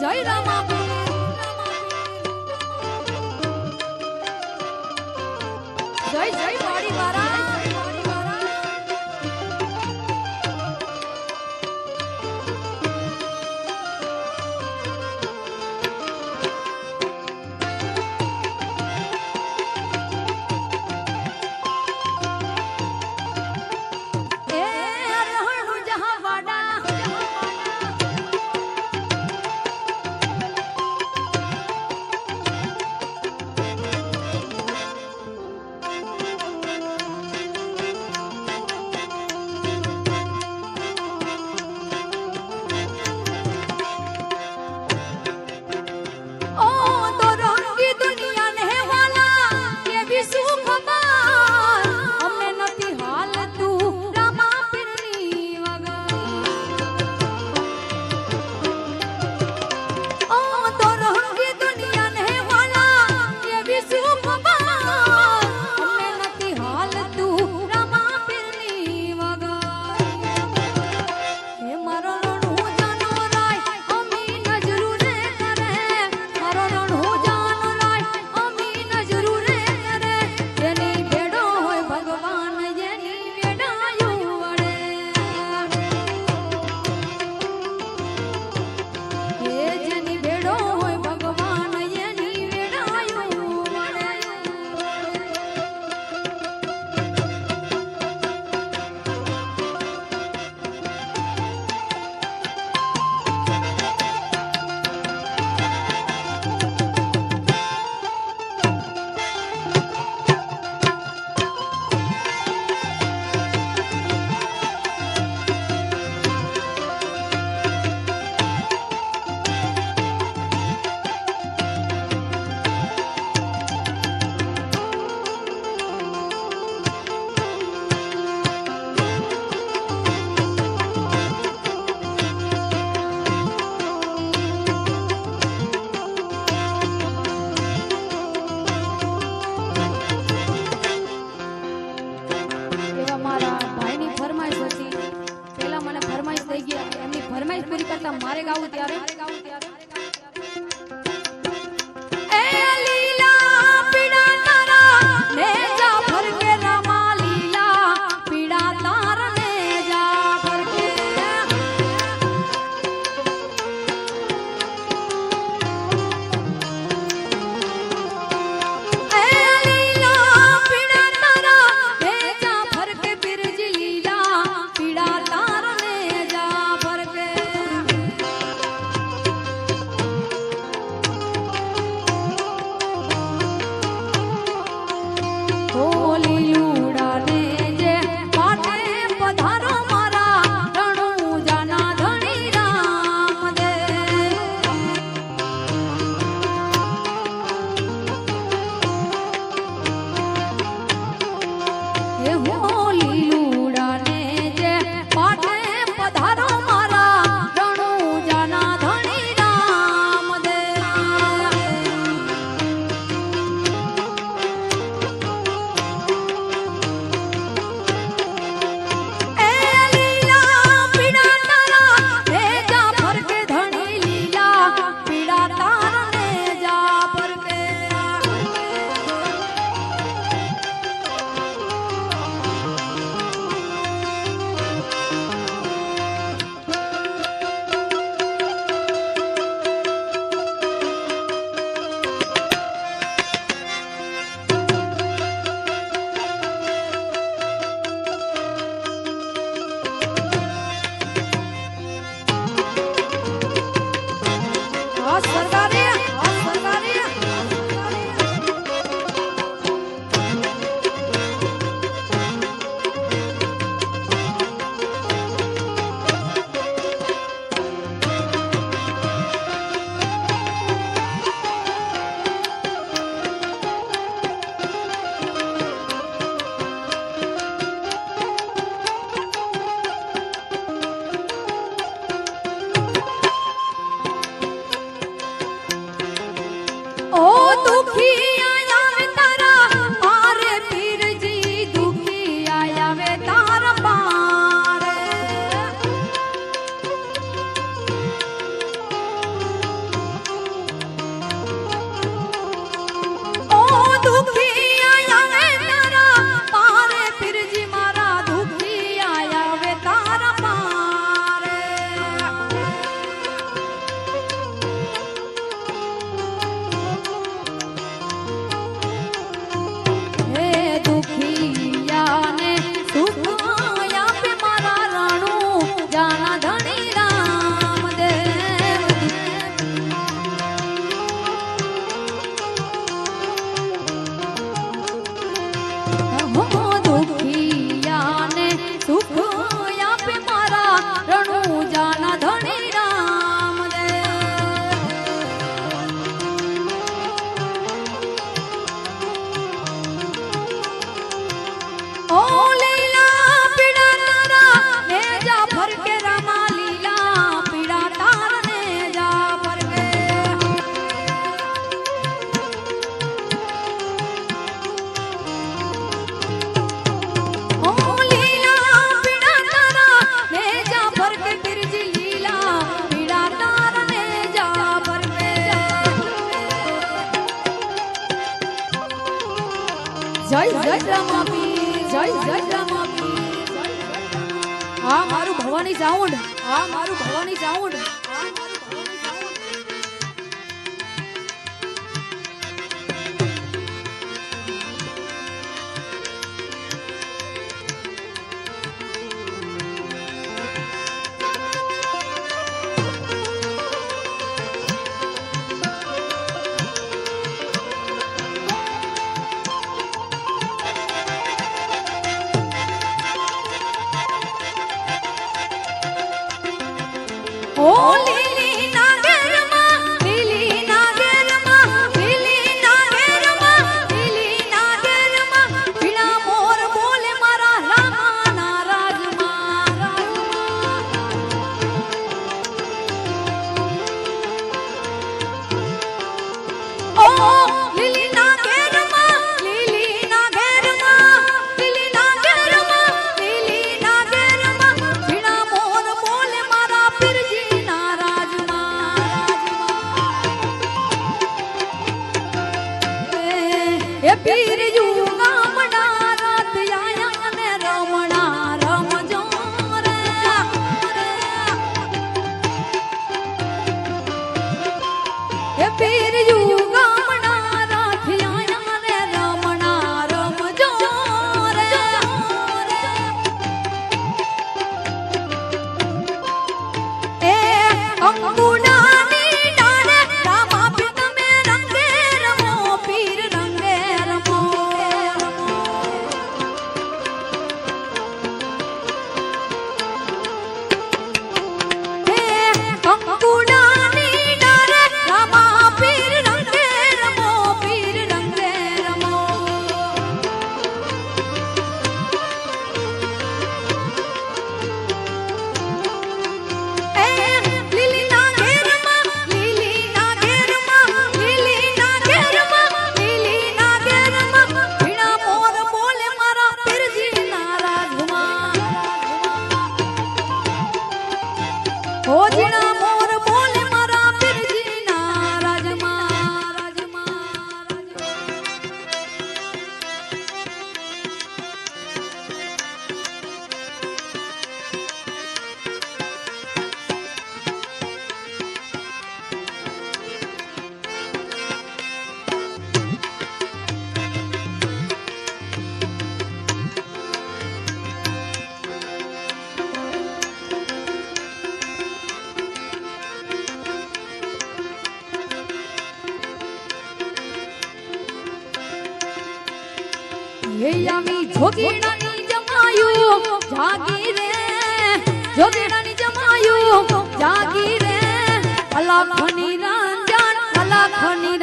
જય રામા જય જય આ મારું ભવાની સાઉન્ડ આ મારું ભવાની સાઉન્ડ Holy જોગીડાની જમાયું જાગી રે જોગીડાની જમાયું જાગી રે અલા ખની રંજન અલા ખની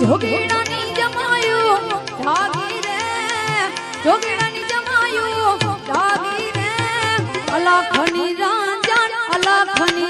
જોગીડાની જમાયું જાગી જોગીડાની જમાયું ડાગીને અલખની રાજા અલખની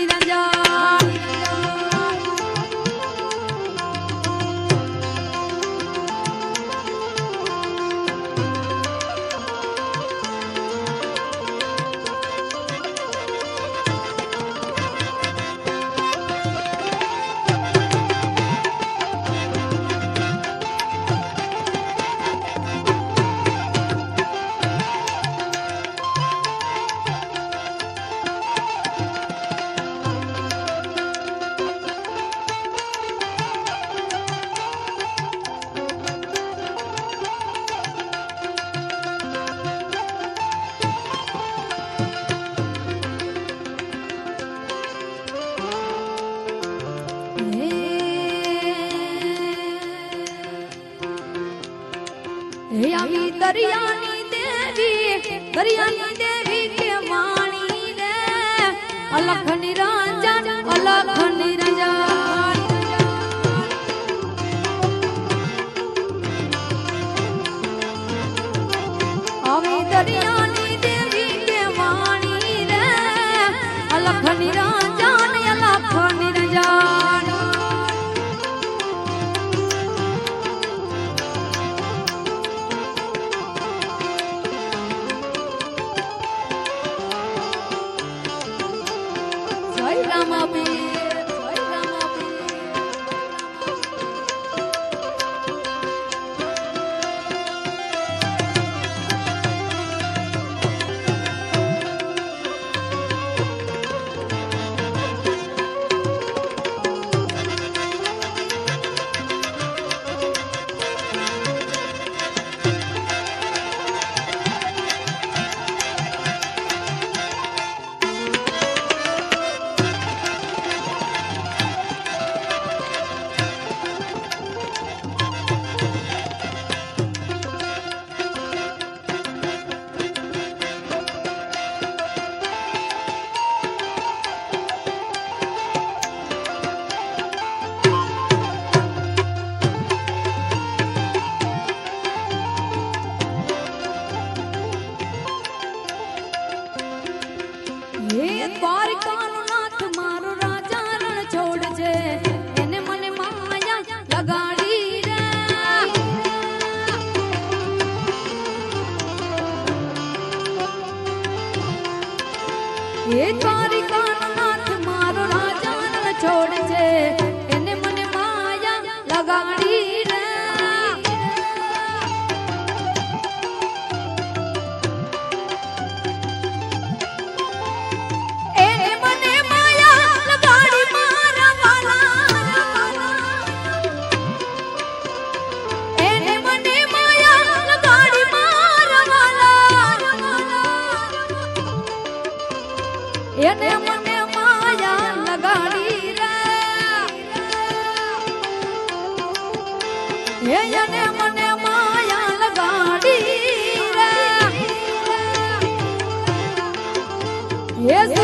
એ એને